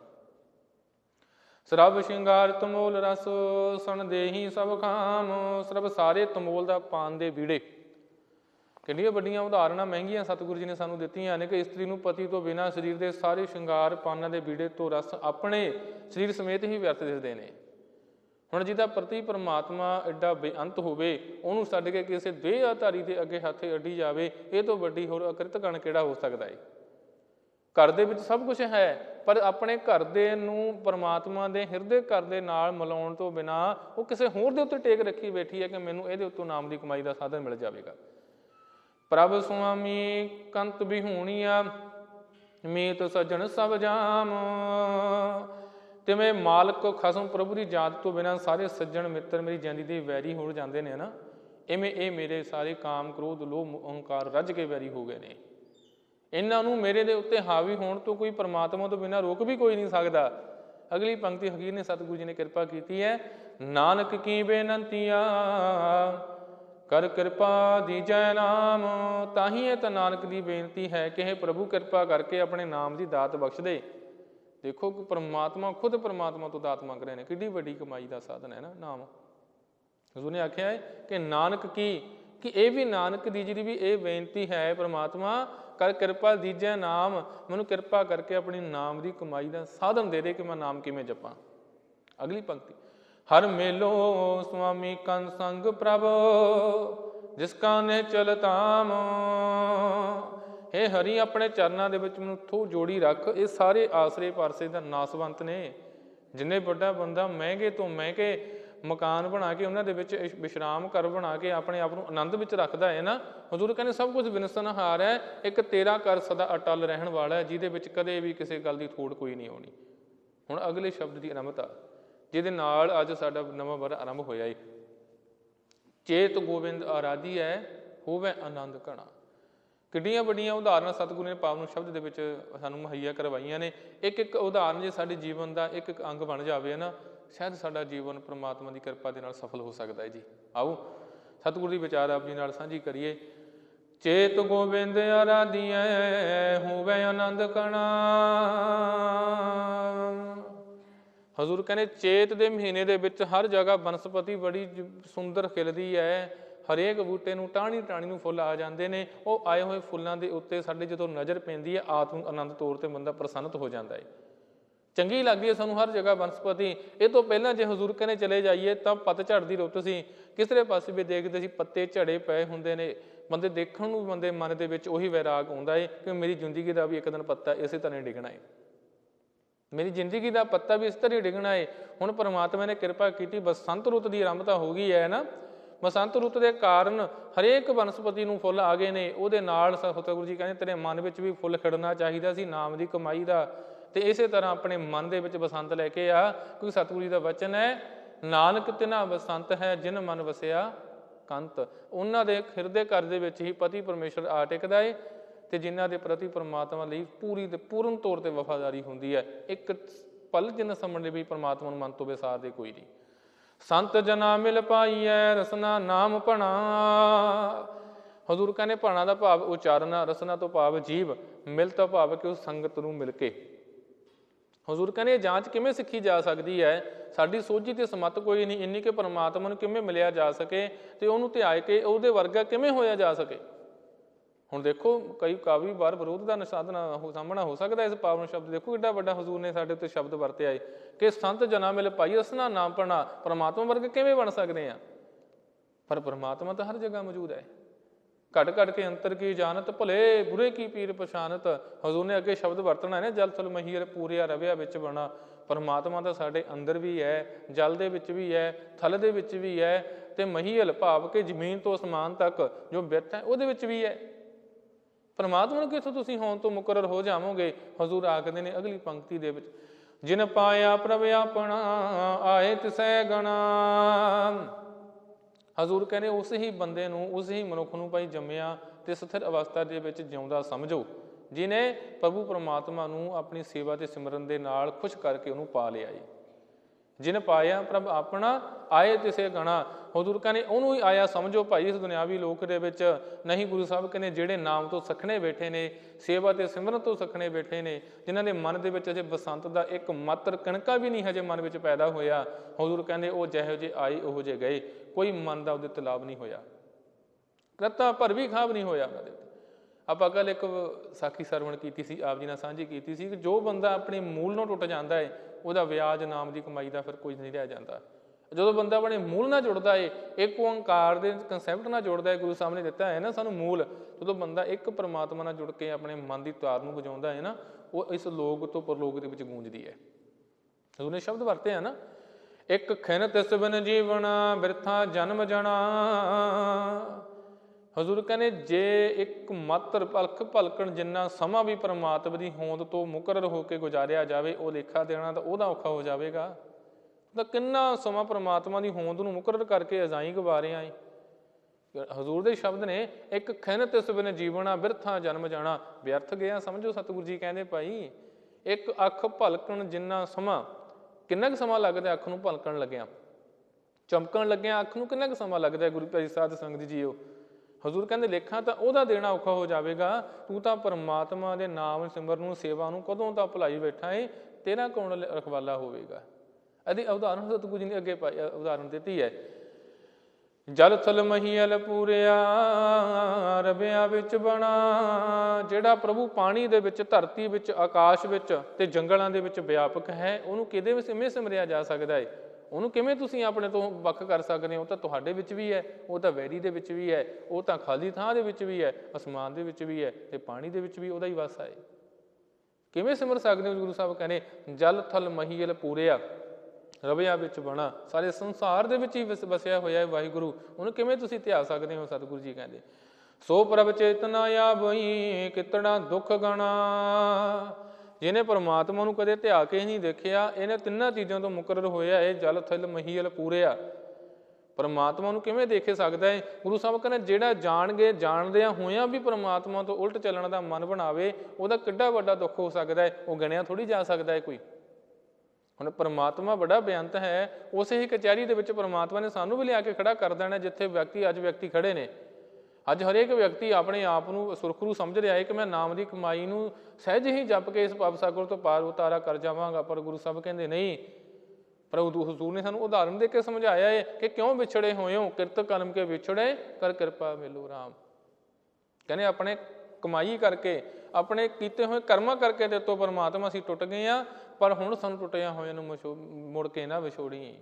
ਸਰਬ ਸ਼ਿੰਗਾਰ ਤਮੋਲ ਰਸ, ਸਣ ਦੇਹੀ ਸਭ ਖਾਮ ਸਰਬ ਸਾਰੇ ਤਮੋਲ ਦਾ ਪਾਨ ਦੇ ਵੀੜੇ। ਕਿੰਨੀਆਂ ਵੱਡੀਆਂ ਉਦਾਹਰਨਾਂ ਮਹਿੰਗੀਆਂ ਸਤਿਗੁਰੂ ਜੀ ਨੇ ਸਾਨੂੰ ਦਿੱਤੀਆਂ ਨੇ ਕਿ ਇਸਤਰੀ ਨੂੰ ਪਤੀ ਤੋਂ ਬਿਨਾਂ ਸਰੀਰ ਦੇ ਸਾਰੇ ਸ਼ਿੰਗਾਰ ਪਾਨਾਂ ਦੇ ਵੀੜੇ ਤੋਂ ਰਸ ਆਪਣੇ ਸਰੀਰ ਸਮੇਤ ਹੀ ਵਿਅਰਥ ਦਿਸਦੇ ਨੇ। ਹੁਣ ਜਿਹਦਾ ਪ੍ਰਤੀ ਪਰਮਾਤਮਾ ਐਡਾ ਬੇਅੰਤ ਹੋਵੇ, ਉਹਨੂੰ ਛੱਡ ਕੇ ਕਿਸੇ ਦੇਹ ਆਧਾਰੀ ਦੇ ਅੱਗੇ ਹੱਥ ਅੱਡੀ ਜਾਵੇ, ਇਹ ਤੋਂ ਵੱਡੀ ਹੋਰ ਅਕ੍ਰਿਤ ਕਣ ਕਿਹੜਾ ਹੋ ਸਕਦਾ ਹੈ ਘਰ ਦੇ ਵਿੱਚ ਸਭ ਕੁਝ ਹੈ, ਪਰ ਆਪਣੇ ਘਰ ਦੇ ਨੂੰ ਪਰਮਾਤਮਾ ਦੇ ਹਿਰਦੇ ਘਰ ਦੇ ਨਾਲ ਮਿਲਾਉਣ ਤੋਂ ਬਿਨਾ ਉਹ ਕਿਸੇ ਹੋਰ ਦੇ ਉੱਤੇ ਟੇਕ ਰੱਖੀ ਬੈਠੀ ਹੈ ਕਿ ਮੈਨੂੰ ਇਹਦੇ ਉੱਤੋਂ ਨਾਮ ਦੀ ਕਮਾਈ ਦਾ ਸਾਧਨ ਮਿਲ ਜਾਵੇਗਾ। ਪ੍ਰਭ ਸੁਆਮੀ ਕੰਤ ਬਿਹੂਣੀਆ ਮੀਤ ਸਜਣ ਸਭ ਜਾਮ। ਤਿਵੇਂ ਮਾਲਕ ਖਸਮ ਪ੍ਰਭੂ ਦੀ ਯਾਦ ਤੋਂ ਬਿਨਾ ਸਾਰੇ ਸੱਜਣ ਮਿੱਤਰ ਮੇਰੀ ਜਿੰਦਗੀ ਦੇ ਵੈਰੀ ਹੋ ਜਾਂਦੇ ਨੇ ਨਾ ਐਵੇਂ ਇਹ ਮੇਰੇ ਸਾਰੇ ਕਾਮ ਕ੍ਰੋਧ, ਲੋਭ, ਅਹੰਕਾਰ ਰੱਜ ਕੇ ਵੈਰੀ ਹੋ ਗਏ ਨੇ। ਇਹਨਾਂ ਨੂੰ ਮੇਰੇ ਦੇ ਉੱਤੇ ਹਾਵੀ ਹੋਣ ਤੋਂ ਕੋਈ ਪਰਮਾਤਮਾ ਤੋਂ ਬਿਨਾ ਰੋਕ ਵੀ ਕੋਈ ਨਹੀਂ ਸਕਦਾ। ਅਗਲੀ ਪੰਕਤੀ ਹਕੀਰ ਨੇ ਸਤਿਗੁਰੂ ਜੀ ਨੇ ਕਿਰਪਾ ਕੀਤੀ ਹੈ। ਨਾਨਕ ਕੀ ਬੇਨੰਤੀਆ? ਕਰ ਕਿਰਪਾ ਦੀਜੈ ਨਾਮ ਤਾਹੀ ਇਹ ਤਾਂ ਨਾਨਕ ਦੀ ਬੇਨਤੀ ਹੈ ਕਿ ਇਹ ਪ੍ਰਭੂ ਕਿਰਪਾ ਕਰਕੇ ਆਪਣੇ ਨਾਮ ਦੀ ਦਾਤ ਬਖਸ਼ ਦੇ। ਦੇਖੋ ਕਿ ਪ੍ਰਮਾਤਮਾ ਖੁਦ ਪ੍ਰਮਾਤਮਾ ਤੋਂ ਦਾਤ ਮੰਗ ਰਹੇ ਨੇ। ਕਿੰਨੀ ਵੱਡੀ ਕਮਾਈ ਦਾ ਸਾਧਨ ਹੈ ਨਾ ਨਾਮ। ਹਜ਼ੂਰ ਨੇ ਆਖਿਆ ਹੈ ਕਿ ਨਾਨਕ ਕੀ? ਕਿ ਇਹ ਵੀ ਨਾਨਕ ਦੀ ਜਿਹੜੀ ਵੀ ਇਹ ਬੇਨਤੀ ਹੈ ਪਰਮਾਤਮਾ ਕਰ ਕਿਰਪਾ ਦੀਜੈ ਨਾਮ, ਮੈਨੂੰ ਕਿਰਪਾ ਕਰਕੇ ਆਪਣੀ ਨਾਮ ਦੀ ਕਮਾਈ ਦਾ ਸਾਧਨ ਦੇ ਦੇ ਕਿ ਮੈਂ ਨਾਮ ਕਿਵੇਂ ਜਪਾਂ। ਅਗਲੀ ਪੰਕਤੀ, ਹਰ ਮੇਲੋ ਸੁਆਮੀ ਕੰਨ ਸੰਗ ਪ੍ਰਭ, ਜਿਸ ਕਾ ਨੇ ਚਲਤਾਮ ਇਹ ਹਰੀ, ਆਪਣੇ ਚਰਨਾਂ ਦੇ ਵਿੱਚ ਮੈਨੂੰ ਥੋ ਜੋੜੀ ਰੱਖ, ਇਹ ਸਾਰੇ ਆਸਰੇ ਪਾਰਸੇ ਦਾ ਨਾਸਵੰਤ ਨੇ। ਜਿੰਨੇ ਵੱਡਾ ਬੰਦਾ ਮਹਿੰਗੇ ਤੋਂ ਮਹਿੰਗੇ ਮਕਾਨ ਬਣਾ ਕੇ ਉਹਨਾਂ ਦੇ ਵਿੱਚ ਵਿਸ਼ਰਾਮ ਘਰ ਬਣਾ ਕੇ ਆਪਣੇ ਆਪ ਨੂੰ ਆਨੰਦ ਵਿੱਚ ਰੱਖਦਾ ਹੈ ਨਾ, ਹਜ਼ੂਰ ਕਹਿੰਦੇ ਸਭ ਕੁਝ ਵਿਨਸਨਹਾਰ ਹੈ, ਇੱਕ ਤੇਰਾ ਕਰ ਸਦਾ ਅਟਲ ਰਹਿਣ ਵਾਲਾ ਹੈ, ਜਿਹਦੇ ਵਿੱਚ ਕਦੇ ਵੀ ਕਿਸੇ ਗੱਲ ਦੀ ਥੋੜ ਕੋਈ ਨਹੀਂ ਆਉਣੀ। ਹੁਣ ਅਗਲੇ ਸ਼ਬਦ ਦੀ ਅਰੰਭਤਾ ਜਿਹਦੇ ਨਾਲ ਅੱਜ ਸਾਡਾ ਨਵਾਂ ਵਰ ਆਰੰਭ ਹੋਇਆ ਹੈ ਚੇਤ ਗੋਬਿੰਦ ਆਰਾਧੀ ਹੈ, ਹੋਵੇ ਆਨੰਦ ਘਣਾ। ਕਿੱਡੀਆਂ ਵੱਡੀਆਂ ਉਦਾਹਰਨਾਂ ਸਤਿਗੁਰੂ ਨੇ ਪਾਵਨ ਸ਼ਬਦ ਦੇ ਵਿੱਚ ਸਾਨੂੰ ਮੁਹੱਈਆ ਕਰਵਾਈਆਂ ਨੇ। ਇੱਕ ਇੱਕ ਉਦਾਹਰਨ ਜੇ ਸਾਡੇ ਜੀਵਨ ਦਾ ਇੱਕ ਇੱਕ ਅੰਗ ਬਣ ਜਾਵੇ ਨਾ ਸ਼ਾਇਦ ਸਾਡਾ ਜੀਵਨ ਪ੍ਰਮਾਤਮਾ ਦੀ ਕਿਰਪਾ ਦੇ ਨਾਲ ਸਫਲ ਹੋ ਸਕਦਾ ਹੈ ਜੀ। ਆਓ, ਸਤਿਗੁਰੂ ਦੀ ਵਿਚਾਰ ਆਪ ਜੀ ਨਾਲ ਸਾਂਝੀ ਕਰੀਏ। ਚੇਤ ਗੋਬਿੰਦ ਆਰਾਧੀਐ, ਹੋਵੇ ਆਨੰਦ ਕਣਾ। ਹਜ਼ੂਰ ਕਹਿੰਦੇ, ਚੇਤ ਦੇ ਮਹੀਨੇ ਦੇ ਵਿੱਚ ਹਰ ਜਗ੍ਹਾ ਬਨਸਪਤੀ ਬੜੀ ਸੁੰਦਰ ਖਿਲਦੀ ਹੈ ਹਰੇਕ ਬੂਟੇ ਨੂੰ ਟਾਣੀ ਟਾਣੀ ਨੂੰ ਫੁੱਲ ਆ ਜਾਂਦੇ ਨੇ। ਉਹ ਆਏ ਹੋਏ ਫੁੱਲਾਂ ਦੇ ਉੱਤੇ ਸਾਡੇ ਜਦੋਂ ਨਜ਼ਰ ਪੈਂਦੀ ਹੈ ਆਤਮ ਆਨੰਦ ਤੌਰ ਤੇ ਬੰਦਾ ਪ੍ਰਸੰਨਤ ਹੋ ਜਾਂਦਾ ਹੈ ਚੰਗੀ ਲੱਗਦੀ ਹੈ ਸਾਨੂੰ ਹਰ ਜਗ੍ਹਾ ਬਨਸਪਤੀ। ਇਹ ਤੋਂ ਪਹਿਲਾਂ ਜੇ ਹਜ਼ੂਰ ਕਹਿੰਦੇ ਚਲੇ ਜਾਈਏ ਤਾਂ ਪਤਝੜ ਦੀ ਰੁੱਤ ਸੀ। ਕਿਸਰੇ ਪਾਸੇ ਵੀ ਦੇਖਦੇ ਸੀ ਪੱਤੇ ਝੜੇ ਪਏ ਹੁੰਦੇ ਨੇ। ਬੰਦੇ ਦੇਖਣ ਨੂੰ ਬੰਦੇ ਮਨ ਦੇ ਵਿੱਚ ਉਹੀ ਵੈਰਾਗ ਆਉਂਦਾ ਏ ਕਿ ਮੇਰੀ ਜ਼ਿੰਦਗੀ ਦਾ ਵੀ ਇੱਕ ਦਿਨ ਪੱਤਾ ਇਸੇ ਤਰ੍ਹਾਂ ਹੀ ਡਿੱਗਣਾ ਏ। ਮੇਰੀ ਜ਼ਿੰਦਗੀ ਦਾ ਪੱਤਾ ਵੀ ਇਸ ਤਰ੍ਹਾਂ ਹੀ ਡਿੱਗਣਾ ਏ। ਹੁਣ ਪਰਮਾਤਮਾ ਨੇ ਕਿਰਪਾ ਕੀਤੀ, ਬਸੰਤ ਰੁੱਤ ਦੀ ਆਰੰਭਤਾ ਹੋ ਗਈ ਹੈ ਨਾ। ਬਸੰਤ ਰੁੱਤ ਦੇ ਕਾਰਨ ਹਰੇਕ ਬਨਸਪਤੀ ਨੂੰ ਫੁੱਲ ਆ ਗਏ ਨੇ। ਉਹਦੇ ਨਾਲ ਸਤਿਗੁਰੂ ਜੀ ਕਹਿੰਦੇ ਤੇਰੇ ਮਨ ਵਿੱਚ ਵੀ ਫੁੱਲ ਖਿੜਨਾ ਚਾਹੀਦਾ ਸੀ, ਨਾਮ ਦੀ ਕਮਾਈ ਦਾ। ਤੇ ਇਸੇ ਤਰ੍ਹਾਂ ਆਪਣੇ ਮਨ ਦੇ ਵਿੱਚ ਬਸੰਤ ਲੈ ਕੇ ਆ ਕਿਉਂਕਿ ਸਤਿਗੁਰੂ ਜੀ ਦਾ ਵਚਨ ਹੈ, ਨਾਨਕ ਤਿਨਾ ਬਸੰਤ ਹੈ ਜਿਨ ਮਨ ਵਸਿਆ ਕੰਤ। ਉਹਨਾਂ ਦੇ ਹਿਰਦੇ ਘਰ ਦੇ ਵਿੱਚ ਹੀ ਪਤੀ ਪਰਮੇਸ਼ਰ ਆ ਟਿਕਦਾ ਏ ਤੇ ਜਿਨ੍ਹਾਂ ਦੇ ਪ੍ਰਤੀ ਪਰਮਾਤਮਾ ਲਈ ਪੂਰੀ ਤੇ ਪੂਰਨ ਤੌਰ ਤੇ ਵਫਾਦਾਰੀ ਹੁੰਦੀ ਹੈ। ਇੱਕ ਪਲ ਜਿੰਨ ਸਮਝਦੇ ਵੀ ਪਰਮਾਤਮਾ ਨੂੰ ਮਨ ਤੋਂ ਵਿਸਾਰਦੇ ਕੋਈ ਨਹੀਂ। ਸੰਤ ਜਨਾ ਮਿਲ ਪਾਈਐ ਰਸਨਾ ਨਾਮ ਭਣਾ। ਹਜ਼ੂਰ ਕਹਿੰਦੇ ਭਣਾ ਦਾ ਭਾਵ ਉਚਾਰਨਾ, ਰਸਨਾ ਤੋਂ ਭਾਵ ਜੀਵ, ਮਿਲ ਤੋਂ ਭਾਵ ਕਿ ਉਸ ਸੰਗਤ ਨੂੰ ਮਿਲ ਕੇ ਹਜ਼ੂਰ ਕਹਿੰਦੇ ਇਹ ਜਾਂਚ ਕਿਵੇਂ ਸਿੱਖੀ ਜਾ ਸਕਦੀ ਹੈ? ਸਾਡੀ ਸੋਝੀ ਤੇ ਸਮਤ ਕੋਈ ਨਹੀਂ, ਇੰਨੀ ਕਿ ਪਰਮਾਤਮਾ ਨੂੰ ਕਿਵੇਂ ਮਿਲਿਆ ਜਾ ਸਕੇ ਤੇ ਉਹਨੂੰ ਧਿਆਏ ਕੇ ਉਹਦੇ ਵਰਗਾ ਕਿਵੇਂ ਹੋਇਆ ਜਾ ਸਕੇ? ਹੁਣ ਦੇਖੋ, ਕਈ ਕਾਵੀ ਵਾਰ ਵਿਰੋਧ ਦਾ ਨਿਸ਼ਾਦਨਾ ਹੋ, ਸਾਹਮਣਾ ਹੋ ਸਕਦਾ ਇਸ ਪਾਵਨ ਸ਼ਬਦ। ਦੇਖੋ ਕਿੱਡਾ ਵੱਡਾ ਹਜ਼ੂਰ ਨੇ ਸਾਡੇ ਉੱਤੇ ਸ਼ਬਦ ਵਰਤਿਆ ਹੈ ਕਿ ਸੰਤ ਜਨਾ ਮਿਲ ਪਾਈ ਰਸਨਾ ਨਾਮ ਪੜਨਾ ਪਰਮਾਤਮਾ ਵਰਗੇ ਕਿਵੇਂ ਬਣ ਸਕਦੇ ਆ? ਪਰ ਪਰਮਾਤਮਾ ਤਾਂ ਹਰ ਜਗ੍ਹਾ ਮੌਜੂਦ ਹੈ। ਘਟ ਘਟ ਕੇ ਅੰਤਰ ਕੀ ਜਾਣਤ, ਭਲੇ ਬੁਰੇ ਕੀ ਪੀਰ ਪਛਾਨਤ ਹਜ਼ੂਰ ਨੇ ਅੱਗੇ ਸ਼ਬਦ ਵਰਤਣਾ ਹੈ ਨਾ, ਜਲ ਥਲ ਮਹੀਰ ਪੂਰਿਆ ਰਵਿਆ ਵਿੱਚ ਬਣਾ। ਪਰਮਾਤਮਾ ਤਾਂ ਸਾਡੇ ਅੰਦਰ ਵੀ ਹੈ, ਜਲ ਦੇ ਵਿੱਚ ਵੀ ਹੈ, ਥਲ ਦੇ ਵਿੱਚ ਵੀ ਹੈ, ਤੇ ਮਹੀਲ ਭਾਵ ਕਿ ਜ਼ਮੀਨ ਤੋਂ ਅਸਮਾਨ ਤੱਕ ਜੋ ਬਿਰਤ ਹੈ, ਉਹਦੇ ਵਿੱਚ ਵੀ ਹੈ। ਪਰਮਾਤਮਾ ਨੂੰ ਕਿਥੋਂ ਤੁਸੀਂ ਹੋਣ ਤੋਂ ਮੁਕਰਰ ਹੋ ਜਾਵੋਗੇ? ਹਜ਼ੂਰ ਆਖਦੇ ਨੇ, ਅਗਲੀ ਪੰਕਤੀ ਦੇ ਵਿੱਚ, ਜਿਨ ਪਾਇਆ ਪ੍ਰਭ ਆਪਣਾ, ਆਏ ਤਿਸੈ ਗਣਾ। ਹਜ਼ੂਰ ਕਹਿੰਦੇ, ਉਸ ਹੀ ਬੰਦੇ ਨੂੰ, ਉਸ ਹੀ ਮਨੁੱਖ ਨੂੰ ਭਾਈ ਜੰਮਿਆ ਤੇ ਸਥਿਰ ਅਵਸਥਾ ਦੇ ਵਿੱਚ ਜਿਉਂਦਾ ਸਮਝੋ, ਜਿਨੇ ਪ੍ਰਭੂ ਪਰਮਾਤਮਾ ਨੂੰ ਆਪਣੀ ਸੇਵਾ ਤੇ ਸਿਮਰਨ ਦੇ ਨਾਲ ਖੁਸ਼ ਕਰਕੇ ਉਹਨੂੰ ਪਾ ਲਿਆ ਜੀ ਜਿਨ ਪਾਇਆ, ਪ੍ਰਭ ਆਪਣਾ ਆਏ ਤਿਸੇ ਗਣਾ। ਹਜ਼ੂਰ ਕਹਿੰਦੇ, ਉਹਨੂੰ ਹੀ ਆਇਆ ਸਮਝੋ ਭਾਈ, ਇਸ ਦੁਨਿਆਵੀ ਲੋਕ ਦੇ ਵਿੱਚ ਨਹੀਂ, ਗੁਰੂ ਸਾਹਿਬ ਕਹਿੰਦੇ, ਜਿਹੜੇ ਨਾਮ ਤੋਂ ਸਖਣੇ ਬੈਠੇ ਨੇ, ਸੇਵਾ ਤੇ ਸਿਮਰਨ ਤੋਂ ਸਖਣੇ ਬੈਠੇ ਨੇ, ਜਿਨ੍ਹਾਂ ਦੇ ਮਨ ਦੇ ਵਿੱਚ ਅਜੇ ਬਸੰਤ ਦਾ ਇੱਕ ਮਾਤਰ ਕਣਕਾ ਵੀ ਨਹੀਂ ਹਜੇ ਮਨ ਵਿੱਚ ਪੈਦਾ ਹੋਇਆ, ਹਜ਼ੂਰ ਕਹਿੰਦੇ, ਉਹ ਜਿਹੋ ਜਿਹੇ ਆਏ, ਉਹੋ ਜਿਹੇ ਗਏ। ਕੋਈ ਮਨ ਦਾ ਉਹਦੇ ਤੇ ਲਾਭ ਨਹੀਂ ਹੋਇਆ। ਕਰਤਾ ਭਰ ਵੀ ਖਾਬ ਨਹੀਂ ਹੋਇਆ ਉਹਨਾਂ ਦੇ ਆਪਾਂ ਕੱਲ ਇੱਕ ਸਾਖੀ ਸਰਵਣ ਕੀਤੀ ਸੀ, ਆਪ ਜੀ ਨਾਲ ਸਾਂਝੀ ਕੀਤੀ ਸੀ ਕਿ ਜੋ ਬੰਦਾ ਆਪਣੇ ਮੂਲ ਨਾਲ ਟੁੱਟ ਜਾਂਦਾ ਹੈ ਉਹਦਾ ਵਿਆਜ ਨਾਮ ਦੀ ਕਮਾਈ ਦਾ ਫਿਰ ਕੁਝ ਨਹੀਂ ਰਹਿ ਜਾਂਦਾ। ਜਦੋਂ ਬੰਦਾ ਆਪਣੇ ਮੂਲ ਨਾਲ ਜੁੜਦਾ ਏ, ਇੱਕ ਓੰਕਾਰ ਦੇ ਕਨਸੈਪਟ ਨਾਲ ਜੁੜਦਾ ਹੈ ਗੁਰੂ ਸਾਹਿਬ ਨੇ ਦਿੱਤਾ ਹੈ ਨਾ ਸਾਨੂੰ ਮੂਲ, ਜਦੋਂ ਬੰਦਾ ਇੱਕ ਪਰਮਾਤਮਾ ਨਾਲ ਜੁੜ ਕੇ ਆਪਣੇ ਮਨ ਦੀ ਤਾਰ ਨੂੰ ਵਜਾਉਂਦਾ ਹੈ ਨਾ, ਉਹ ਇਸ ਲੋਕ ਤੋਂ ਪਰਲੋਕ ਦੇ ਵਿੱਚ ਗੂੰਜਦੀ ਹੈ। ਉਹਨੇ ਸ਼ਬਦ ਵਰਤੇ ਆ ਨਾ ਇੱਕ ਖਿਨ ਤਿਸ ਬਿਨ ਜੀਵਣਾ ਬਿਰਥਾ ਜਨਮ ਜਣਾ। ਹਜ਼ੂਰ ਕਹਿੰਦੇ, ਜੇ ਇੱਕ ਮਾਤਰ ਪਲਕ ਭਲਕਣ ਜਿੰਨਾ ਸਮਾਂ ਵੀ ਪਰਮਾਤਮਾ ਦੀ ਹੋਂਦ ਤੋਂ ਮੁਕਰਰ ਹੋ ਕੇ ਗੁਜ਼ਾਰਿਆ ਜਾਵੇ, ਉਹ ਲੇਖਾ ਦੇਣਾ ਤਾਂ ਉਹਦਾ ਔਖਾ ਹੋ ਜਾਵੇਗਾ। ਤਾਂ ਕਿੰਨਾ ਸਮਾਂ ਪਰਮਾਤਮਾ ਦੀ ਹੋਂਦ ਨੂੰ ਮੁਕਰਰ ਕਰਕੇ ਅਜ਼ਾਈ ਗਵਾਰੇ ਏ ਹਜ਼ੂਰ ਦੇ ਸ਼ਬਦ ਨੇ, ਇੱਕ ਖਿਨ ਤਿਸ ਬਿਨ ਜੀਵਣਾ ਬਿਰਥਾ ਜਨਮ ਜਾਣਾ। ਵਿਅਰਥ ਗਿਆ, ਸਮਝੋ ਸਤਿਗੁਰੂ ਜੀ ਕਹਿੰਦੇ ਭਾਈ, ਇੱਕ ਅੱਖ ਭਲਕਣ ਜਿੰਨਾ ਸਮਾਂ ਕਿੰਨਾ ਕੁ ਸਮਾਂ ਲੱਗਦਾ ਅੱਖ ਨੂੰ ਭਲਕਣ ਲੱਗਿਆ? ਚਮਕਣ ਲੱਗਿਆ ਅੱਖ ਨੂੰ ਕਿੰਨਾ ਕੁ ਸਮਾਂ ਲੱਗਦਾ ਹੈ ਗੁਰੂ ਪਿਆਰੀ ਸਾਧ ਸੰਗਤ ਜੀਓ? ਹਜ਼ੂਰ ਕਹਿੰਦੇ, ਲੇਖਾਂ ਤਾਂ ਉਹਦਾ ਦੇਣਾ ਔਖਾ ਹੋ ਜਾਵੇਗਾ। ਤੂੰ ਤਾਂ ਪਰਮਾਤਮਾ ਦੇ ਨਾਮ ਸਿਮਰ ਨੂੰ, ਸੇਵਾ ਨੂੰ ਕਦੋਂ ਤਾਂ ਭੁਲਾਈ ਬੈਠਾ ਏ? ਤੇਰਾ ਕੌਣ ਰਖਵਾਲਾ ਹੋਵੇਗਾ? ਅਦੀ ਉਦਾਹਰਨ ਸਤਿਗੁਰੂ ਜੀ ਨੇ ਅੱਗੇ ਪਾਈ- ਉਦਾਹਰਨ ਦਿੱਤੀ ਹੈ। ਜਲ ਥਲ ਮਹੀਲ ਪੂਰਿਆ, ਰਬਿਆਂ ਵਿੱਚ ਬਣਾ। ਜਿਹੜਾ ਪ੍ਰਭੂ ਪਾਣੀ ਦੇ ਵਿੱਚ, ਧਰਤੀ ਵਿੱਚ, ਆਕਾਸ਼ ਵਿੱਚ ਤੇ ਜੰਗਲਾਂ ਦੇ ਵਿੱਚ ਵਿਆਪਕ ਹੈ, ਉਹਨੂੰ ਕਿਹਦੇ ਵਿੱਚ ਕਿਵੇਂ ਸਿਮਰਿਆ ਜਾ ਸਕਦਾ ਹੈ ਉਹਨੂੰ ਕਿਵੇਂ ਤੁਸੀਂ ਆਪਣੇ ਤੋਂ ਵੱਖ ਕਰ ਸਕਦੇ ਹੋ? ਉਹ ਤਾਂ ਤੁਹਾਡੇ ਵਿੱਚ ਵੀ ਹੈ, ਉਹ ਤਾਂ ਵੈਰੀ ਦੇ ਵਿੱਚ ਵੀ ਹੈ, ਉਹ ਤਾਂ ਖਾਲੀ ਥਾਂ ਦੇ ਵਿੱਚ ਵੀ ਹੈ, ਅਸਮਾਨ ਦੇ ਵਿੱਚ ਵੀ ਹੈ ਤੇ ਪਾਣੀ ਦੇ ਵਿੱਚ ਵੀ ਉਹਦਾ ਹੀ ਵਾਸਾ ਹੈ ਕਿਵੇਂ ਸਿਮਰ ਸਕਦੇ ਹੋ? ਗੁਰੂ ਸਾਹਿਬ ਕਹਿੰਦੇ, ਜਲ ਥਲ ਮਹੀਲ ਪੂਰਿਆ। ਰਵਿਆ ਵਿੱਚ ਬਣਾ। ਸਾਰੇ ਸੰਸਾਰ ਦੇ ਵਿੱਚ ਹੀ ਵਸ- ਵਸਿਆ ਹੋਇਆ ਹੈ ਵਾਹਿਗੁਰੂ। ਉਹਨੂੰ ਕਿਵੇਂ ਤੁਸੀਂ ਧਿਆ ਸਕਦੇ ਹੋ ਸਤਿਗੁਰੂ ਜੀ ਕਹਿੰਦੇ। ਸੋ ਪ੍ਰਭ ਚੇਤਨਾ ਆਵਈ ਕਿਤਣਾ ਦੁੱਖ ਗਣਾ। ਜਿਹਨੇ ਪਰਮਾਤਮਾ ਨੂੰ ਕਦੇ ਧਿਆ ਕੇ ਨਹੀਂ ਦੇਖਿਆ, ਇਹਨੇ ਤਿੰਨਾਂ ਚੀਜ਼ਾਂ ਤੋਂ ਮੁਕਰਰ ਹੋਇਆ, ਇਹ ਜਲ, ਥਲ, ਮਹੀਲ ਪੂਰਿਆ। ਪਰਮਾਤਮਾ ਨੂੰ ਕਿਵੇਂ ਦੇਖੇ ਸਕਦਾ ਹੈ? ਗੁਰੂ ਸਾਹਿਬ ਕਹਿੰਦੇ, ਜਿਹੜਾ ਜਾਣਗੇ, ਜਾਣਦਿਆਂ ਹੋਇਆਂ ਵੀ ਪਰਮਾਤਮਾ ਤੋਂ ਉਲਟ ਚੱਲਣ ਦਾ ਮਨ ਬਣਾਵੇ, ਉਹਦਾ ਕਿੱਡਾ ਵੱਡਾ ਦੁੱਖ ਹੋ ਸਕਦਾ ਹੈ? ਉਹ ਗਣਿਆ ਥੋੜੀ ਜਾ ਸਕਦਾ ਹੈ ਕੋਈ? ਹੁਣ ਪਰਮਾਤਮਾ ਬੜਾ ਬੇਅੰਤ ਹੈ, ਉਸੇ ਹੀ ਕਚਹਿਰੀ ਦੇ ਵਿੱਚ ਪਰਮਾਤਮਾ ਨੇ ਸਾਨੂੰ ਵੀ ਲਿਆ ਕੇ ਖੜਾ ਕਰ ਦੇਣਾ ਜਿੱਥੇ ਵਿਅਕਤੀ, ਅੱਜ ਵਿਅਕਤੀ ਖੜੇ ਨੇ। ਅੱਜ ਹਰੇਕ ਵਿਅਕਤੀ ਆਪਣੇ ਆਪ ਨੂੰ ਸੁਰਖਰੂ ਸਮਝ ਰਿਹਾ ਹੈ ਕਿ ਮੈਂ ਨਾਮ ਦੀ ਕਮਾਈ ਨੂੰ ਸਹਿਜ ਹੀ ਜਪ ਕੇ ਇਸ ਭਵ ਸਾਗਰ ਤੋਂ ਪਾਰ ਉਤਾਰਾ ਕਰ ਜਾਵਾਂਗਾ, ਪਰ ਗੁਰੂ ਸਾਹਿਬ ਕਹਿੰਦੇ ਨਹੀਂ। ਪ੍ਰਭੂ ਹਜ਼ੂਰ ਨੇ ਸਾਨੂੰ ਉਦਾਹਰਨ ਦੇ ਕੇ ਸਮਝਾਇਆ ਹੈ ਕਿ ਕਿਉਂ ਵਿਛੜੇ ਹੋਏ ਹੋ? ਕਿਰਤ ਕਲਮ ਕੇ ਵਿਛੜੇ, ਕਰ ਕਿਰਪਾ ਮਿਲੂ ਰਾਮ। ਕਹਿੰਦੇ ਆਪਣੇ ਕਮਾਈ ਕਰਕੇ ਆਪਣੇ ਕੀਤੇ ਹੋਏ ਕਰਮਾਂ ਕਰਕੇ ਤੇ ਤੋਂ ਪਰਮਾਤਮਾ ਅਸੀਂ ਟੁੱਟ ਗਏ ਆ ਪਰ ਹੁਣ ਸਾਨੂੰ ਟੁੱਟਿਆ ਹੋਇਆਂ ਨੂੰ ਮੁੜ ਕੇ ਨਾ ਵਿਛੋੜੀਏ।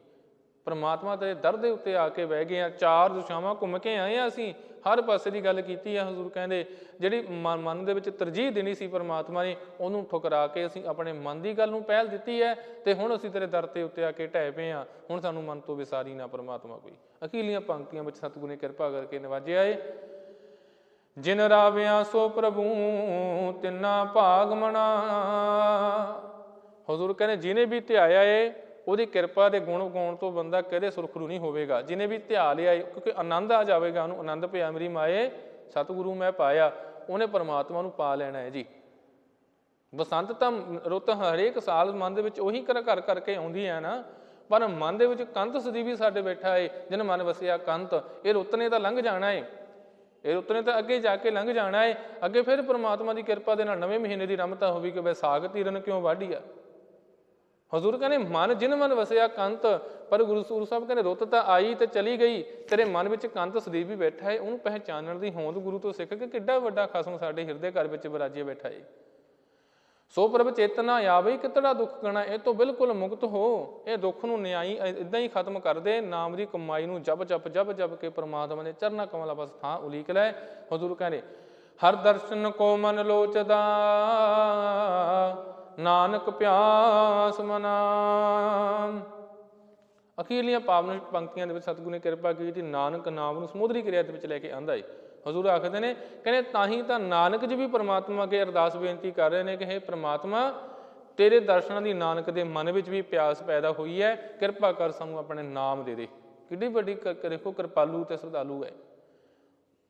ਪਰਮਾਤਮਾ ਦੇ ਦਰ ਦੇ ਉੱਤੇ ਆ ਕੇ ਬਹਿ ਗਏ ਆ ਚਾਰ ਦਿਸ਼ਾਵਾਂ ਘੁੰਮ ਕੇ ਆਏ ਆ ਅਸੀਂ। ਹਰ ਪਾਸੇ ਦੀ ਗੱਲ ਕੀਤੀ ਆ ਹਜ਼ੂਰ ਕਹਿੰਦੇ, ਜਿਹੜੀ ਮਨ ਮਨ ਦੇ ਵਿੱਚ ਤਰਜੀਹ ਦੇਣੀ ਸੀ ਪਰਮਾਤਮਾ ਨੇ, ਉਹਨੂੰ ਠੁਕਰਾ ਕੇ ਅਸੀਂ ਆਪਣੇ ਮਨ ਦੀ ਗੱਲ ਨੂੰ ਪਹਿਲ ਦਿੱਤੀ ਹੈ ਤੇ ਹੁਣ ਅਸੀਂ ਤੇਰੇ ਦਰ ਤੇ ਉੱਤੇ ਆ ਕੇ ਢਹਿ ਪਏ ਆ ਹੁਣ ਸਾਨੂੰ ਮਨ ਤੋਂ ਵਿਸਾਰੀ ਨਾ ਪਰਮਾਤਮਾ ਕੋਈ। ਅਖੀਲੀਆਂ ਪੰਕਤੀਆਂ ਵਿੱਚ ਸਤਿਗੁਰੂ ਨੇ ਕਿਰਪਾ ਕਰਕੇ ਨਵਾਜਿਆ ਏ। ਜਿਨ ਰਾਵਿਆ ਸੋ ਪ੍ਰਭੂ, ਤਿੰਨਾ ਭਾਗ ਮਣਾ ਹਜ਼ੂਰ ਕਹਿੰਦੇ, ਜਿਹਨੇ ਵੀ ਧਿਆਇਆ ਏ, ਉਹਦੀ ਕਿਰਪਾ ਦੇ ਗੁਣ ਗਾਉਣ ਤੋਂ ਬੰਦਾ ਕਦੇ ਸੁਰਖਰੂ ਨਹੀਂ ਹੋਵੇਗਾ। ਜਿਹਨੇ ਵੀ ਧਿਆ ਲਿਆ ਏ, ਕਿਉਂਕਿ ਆਨੰਦ ਆ ਜਾਵੇਗਾ, ਉਹਨੂੰ ਆਨੰਦ ਪਿਆ, ਮੇਰੀ ਮਾਏ, ਸਤਿਗੁਰੂ ਮੈਂ ਪਾਇਆ, ਉਹਨੇ ਪਰਮਾਤਮਾ ਨੂੰ ਪਾ ਲੈਣਾ ਹੈ ਜੀ। ਬਸੰਤ ਤਾਂ ਰੁੱਤ ਹਰੇਕ ਸਾਲ ਮਨ ਦੇ ਵਿੱਚ ਉਹੀ ਕਰ ਕਰ ਕਰਕੇ ਆਉਂਦੀ ਹੈ ਨਾ, ਪਰ ਮਨ ਦੇ ਵਿੱਚ ਕੰਤ ਸਦੀ ਵੀ ਸਾਡੇ ਬੈਠਾ ਏ ਜਿਹਨ ਮਨ ਵਸਿਆ ਕੰਤ ਇਹ ਰੁੱਤ ਨੇ ਤਾਂ ਲੰਘ ਜਾਣਾ ਏ। ਇਹ ਰੁੱਤ ਨੇ ਤਾਂ ਅੱਗੇ ਜਾ ਕੇ ਲੰਘ ਜਾਣਾ ਏ। ਅੱਗੇ ਫਿਰ ਪ੍ਰਮਾਤਮਾ ਦੀ ਕਿਰਪਾ ਦੇ ਨਾਲ ਨਵੇਂ ਮਹੀਨੇ ਦੀ ਰਮਤਾ ਹੋਵੇ ਕਿ ਵਿਸਾਖ ਤੀਰਨ ਕਿਉਂ ਵਾਢੀਆ ਹਜ਼ੂਰ ਕਹਿੰਦੇ, ਮਨ ਜਿਨ ਮਨ ਵਸਿਆ ਕੰਤ, ਪਰ ਗੁਰੂ ਸੂਰ ਸਾਹਿਬ ਕਹਿੰਦੇ, ਰੁੱਤ ਤਾਂ ਆਈ ਤੇ ਚਲੀ ਗਈ। ਤੇਰੇ ਮਨ ਵਿੱਚ ਕੰਤ ਸਦੀਪ ਵੀ ਬੈਠਾ ਹੈ ਉਹਨੂੰ ਪਹਿਚਾਨਣ ਦੀ ਹੋਂਦ ਗੁਰੂ ਤੋਂ ਸਿੱਖ ਕੇ ਕਿੱਡਾ ਵੱਡਾ ਖਸਮ ਸਾਡੇ ਹਿਰਦੇ ਘਰ ਵਿੱਚ ਵਿਰਾਜੇ ਬੈਠਾ ਹੈ ਸੋ ਪ੍ਰਭ ਚੇਤਨਾ ਆਵੇ, ਕਿਤੜਾ ਦੁੱਖ ਗਣਾ, ਇਹ ਤੋਂ ਬਿਲਕੁਲ ਮੁਕਤ ਹੋ। ਇਹ ਦੁੱਖ ਨੂੰ ਨਿਆਈ ਇਦਾਂ ਹੀ ਖਤਮ ਕਰ ਦੇ। ਨਾਮ ਦੀ ਕਮਾਈ ਨੂੰ ਜਪ ਜਪ ਜਪ ਜਪ ਕੇ ਪ੍ਰਮਾਤਮਾ ਦੇ ਚਰਨਾ ਕਮਲਾ ਬਸ ਥਾਂ ਉਲੀਕ ਲੈ। ਹਜ਼ੂਰ ਕਹਿੰਦੇ, ਹਰ ਦਰਸ਼ਨ ਕੋ ਮਨ ਲੋਚਦਾ, ਨਾਨਕ ਪਿਆਸ ਮਨਾ। ਅਖੀਰਲੀਆਂ ਪਾਵਨ ਪੰਕਤੀਆਂ ਦੇ ਵਿੱਚ ਸਤਿਗੁਰੂ ਨੇ ਕਿਰਪਾ ਕੀਤੀ, ਨਾਨਕ ਨਾਮ ਨੂੰ ਸਮੁੰਦਰੀ ਕਿਰਿਆ ਦੇ ਵਿੱਚ ਲੈ ਕੇ ਆਂਦਾ ਏ। ਹਜ਼ੂਰ ਆਖਦੇ ਨੇ, ਕਹਿੰਦੇ ਤਾਂ ਹੀ ਤਾਂ ਨਾਨਕ ਜੀ ਵੀ ਪ੍ਰਮਾਤਮਾ ਅੱਗੇ ਅਰਦਾਸ ਬੇਨਤੀ ਕਰ ਰਹੇ ਨੇ ਕਿ हे ਪ੍ਰਮਾਤਮਾ, ਤੇਰੇ ਦਰਸ਼ਨਾਂ ਦੀ ਨਾਨਕ ਦੇ ਮਨ ਵਿੱਚ ਵੀ ਪਿਆਸ ਪੈਦਾ ਹੋਈ ਹੈ, ਕਿਰਪਾ ਕਰ ਸਾਨੂੰ ਆਪਣੇ ਨਾਮ ਦੇ ਦੇ। ਕਿੱਡੀ ਵੱਡੀ ਦੇਖੋ ਕਿਰਪਾਲੂ ਤੇ ਸ਼ਰਧਾਲੂ ਹੈ।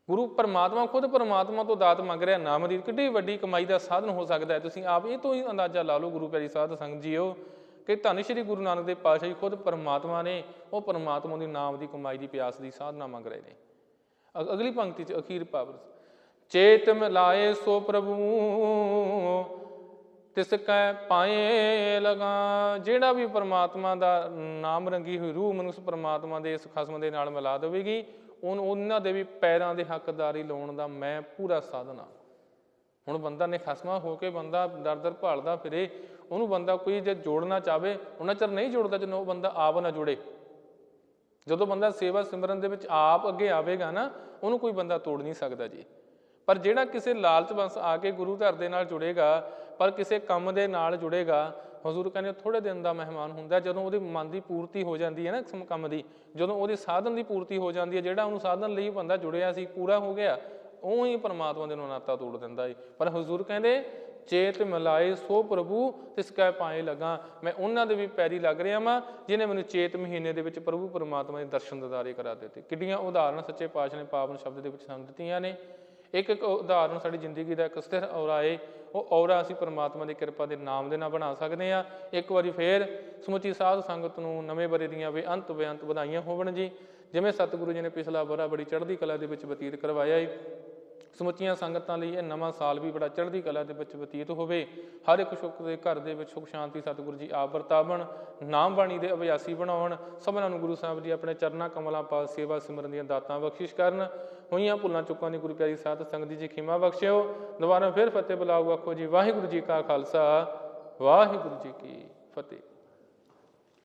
ਗੁਰੂ ਪਰਮਾਤਮਾ ਖੁਦ ਪਰਮਾਤਮਾ ਤੋਂ ਦਾਤ ਮੰਗ ਰਿਹਾ, ਨਾਮ ਦੀ ਕਿੱਡੀ ਵੱਡੀ ਕਮਾਈ ਦਾ ਸਾਧਨ ਹੋ ਸਕਦਾ ਹੈ। ਤੁਸੀਂ ਆਪ ਇਹ ਤੋਂ ਹੀ ਅੰਦਾਜ਼ਾ ਲਾ ਲਓ, ਗੁਰੂ ਪਿਆਰੀ ਸਾਧ ਸੰਗਤ ਜੀਓ, ਕਿ ਧੰਨ ਸ਼੍ਰੀ ਗੁਰੂ ਨਾਨਕ ਦੇਵ ਪਾਤਸ਼ਾਹ ਜੀ ਖੁਦ ਪਰਮਾਤਮਾ ਨੇ, ਉਹ ਪਰਮਾਤਮਾ ਦੀ ਨਾਮ ਦੀ ਕਮਾਈ ਦੀ ਪਿਆਸ ਦੀ ਸਾਧਨਾ ਮੰਗ ਰਹੇ ਨੇ। ਅਗਲੀ ਪੰਕਤੀ ਚ ਅਖੀਰ ਪਾਵਰ ਚੇਤ ਮਿਲਾਏ ਸੋ ਪ੍ਰਭੂ, ਤਿਸ ਕੈ ਪਾਏ ਲਗਾ। ਜਿਹੜਾ ਵੀ ਪਰਮਾਤਮਾ ਦਾ ਨਾਮ ਰੰਗੀ ਹੋਈ ਰੂਹ ਮਨੁੱਖ ਪਰਮਾਤਮਾ ਦੇ ਇਸ ਖਸਮ ਦੇ ਨਾਲ ਮਿਲਾ ਦੇਵੇਗੀ, ਉਹਨੂੰ ਉਹਨਾਂ ਦੇ ਵੀ ਪੈਰਾਂ ਦੇ ਹੱਕਦਾਰੀ ਲਾਉਣ ਦਾ ਮੈਂ ਪੂਰਾ ਸਾਧਨਾ ਹੁਣ ਬੰਦਾ ਨੇ ਖਸਮਾ ਹੋ ਕੇ ਬੰਦਾ ਦਰ ਦਰ ਭਾਲਦਾ ਫਿਰੇ, ਉਹਨੂੰ ਬੰਦਾ ਕੋਈ ਜੇ ਜੋੜਨਾ ਚਾਵੇ, ਉਹਨਾਂ ਚਿਰ ਨਹੀਂ ਜੋੜਦਾ ਜਦੋਂ ਉਹ ਬੰਦਾ ਆਪ ਨਾ ਜੁੜੇ। ਜਦੋਂ ਬੰਦਾ ਸੇਵਾ ਸਿਮਰਨ ਦੇ ਵਿੱਚ ਆਪ ਅੱਗੇ ਆਵੇਗਾ ਨਾ, ਉਹਨੂੰ ਕੋਈ ਬੰਦਾ ਤੋੜ ਨਹੀਂ ਸਕਦਾ ਜੀ। ਪਰ ਜਿਹੜਾ ਕਿਸੇ ਲਾਲਚ ਵਸ ਆ ਕੇ ਗੁਰੂ ਘਰ ਦੇ ਨਾਲ ਜੁੜੇਗਾ, ਪਰ ਕਿਸੇ ਕੰਮ ਦੇ ਨਾਲ ਜੁੜੇਗਾ, ਹਜ਼ੂਰ ਕਹਿੰਦੇ ਥੋੜੇ ਦਿਨ ਦਾ ਮਹਿਮਾਨ ਹੁੰਦਾ ਜਦੋਂ ਉਹਦੇ ਮਨ ਦੀ ਪੂਰਤੀ ਹੋ ਜਾਂਦੀ ਹੈ ਨਾ ਕਿਸੇ ਕੰਮ ਦੀ, ਜਦੋਂ ਉਹਦੇ ਸਾਧਨ ਦੀ ਪੂਰਤੀ ਹੋ ਜਾਂਦੀ ਹੈ, ਜਿਹੜਾ ਉਹਨੂੰ ਸਾਧਨ ਲਈ ਬੰਦਾ ਜੁੜਿਆ ਸੀ, ਪੂਰਾ ਹੋ ਗਿਆ ਉਹ ਹੀ ਪਰਮਾਤਮਾ ਦੇ ਨਾਲ ਨਾਤਾ ਤੋੜ ਦਿੰਦਾ ਹੈ ਪਰ ਹਜ਼ੂਰ ਕਹਿੰਦੇ ਚੇਤ ਮਿਲਾਏ, ਸੋ ਪ੍ਰਭੂ ਤਿਸ ਕੈ ਪਾਏ ਲਗਾ। ਮੈਂ ਉਹਨਾਂ ਦੇ ਵੀ ਪੈਰੀ ਲੱਗ ਰਿਹਾ ਵਾਂ, ਜਿਨੇ ਮੈਨੂੰ ਚੇਤ ਮਹੀਨੇ ਦੇ ਵਿੱਚ ਪ੍ਰਭੂ ਪਰਮਾਤਮਾ ਦੇ ਦਰਸ਼ਨ ਦਿਦਾਰੇ ਕਰਾ ਦਿੱਤੇ। ਕਿੱਡੀਆਂ ਉਦਾਹਰਨ ਸੱਚੇ ਪਾਤਸ਼ਾਹ ਨੇ ਪਾਵਨ ਸ਼ਬਦ ਦੇ ਵਿੱਚ ਸਾਨੂੰ ਦਿੱਤੀਆਂ ਨੇ। ਇੱਕ ਇੱਕ ਉਦਾਹਰਨ ਸਾਡੀ ਜ਼ਿੰਦਗੀ ਦਾ ਇੱਕ ਸਥਿਰ ਔਰਾ ਔਰਾਏ ਉਹ ਔਰਾ ਅਸੀਂ ਪਰਮਾਤਮਾ ਦੀ ਕਿਰਪਾ ਦੇ ਨਾਮ ਦੇ ਨਾਲ ਬਣਾ ਸਕਦੇ ਆ ਇੱਕ ਵਾਰੀ ਫੇਰ ਸਮੁੱਚੀ ਸਾਧ ਸੰਗਤ ਨੂੰ ਨਵੇਂ ਬਰੇ ਦੀਆਂ ਬੇਅੰਤ ਬੇਅੰਤ ਵਧਾਈਆਂ ਹੋਵਣ ਜੀ। ਜਿਵੇਂ ਸਤਿਗੁਰੂ ਜੀ ਨੇ ਪਿਛਲਾ ਬਰਾ ਬੜੀ ਚੜ੍ਹਦੀ ਕਲਾ ਦੇ ਵਿੱਚ ਬਤੀਤ ਕਰਵਾਇਆ ਏ। ਸਮੁੱਚੀਆਂ ਸੰਗਤਾਂ ਲਈ ਇਹ ਨਵਾਂ ਸਾਲ ਵੀ ਬੜਾ ਚੜ੍ਹਦੀ ਕਲਾ ਦੇ ਵਿੱਚ ਬਤੀਤ ਹੋਵੇ। ਹਰ ਇੱਕ ਸੁੱਖ ਦੇ ਘਰ ਦੇ ਵਿੱਚ ਸੁਖ, ਸ਼ਾਂਤੀ, ਸਤਿਗੁਰੂ ਜੀ ਆਪ ਵਰਤਾਵਣ ਨਾਮ ਬਾਣੀ ਦੇ ਅਭਿਆਸੀ ਬਣਾਉਣ, ਸਭਨਾਂ ਨੂੰ ਗੁਰੂ ਸਾਹਿਬ ਜੀ ਆਪਣੇ ਚਰਨਾਂ, ਕਮਲਾਂ ਪਾਸ ਸੇਵਾ, ਸਿਮਰਨ ਦੀਆਂ ਦਾਤਾਂ ਬਖਸ਼ਿਸ਼ ਕਰਨ, ਹੋਈਆਂ ਭੁੱਲਾਂ, ਚੁੱਕਾਂ ਦੀ ਗੁਰੂ ਪਿਆਰੀ ਸਾਧ ਸੰਗਤ ਦੀ ਜੀ ਖਿਮਾ ਬਖਸ਼ਿਓ। ਦੁਬਾਰਾ ਫਿਰ ਫਤਿਹ ਬੁਲਾਓ ਆਖੋ ਜੀ, ਵਾਹਿਗੁਰੂ ਜੀ ਕਾ ਖਾਲਸਾ, ਵਾਹਿਗੁਰੂ ਜੀ ਕੀ ਫਤਿਹ।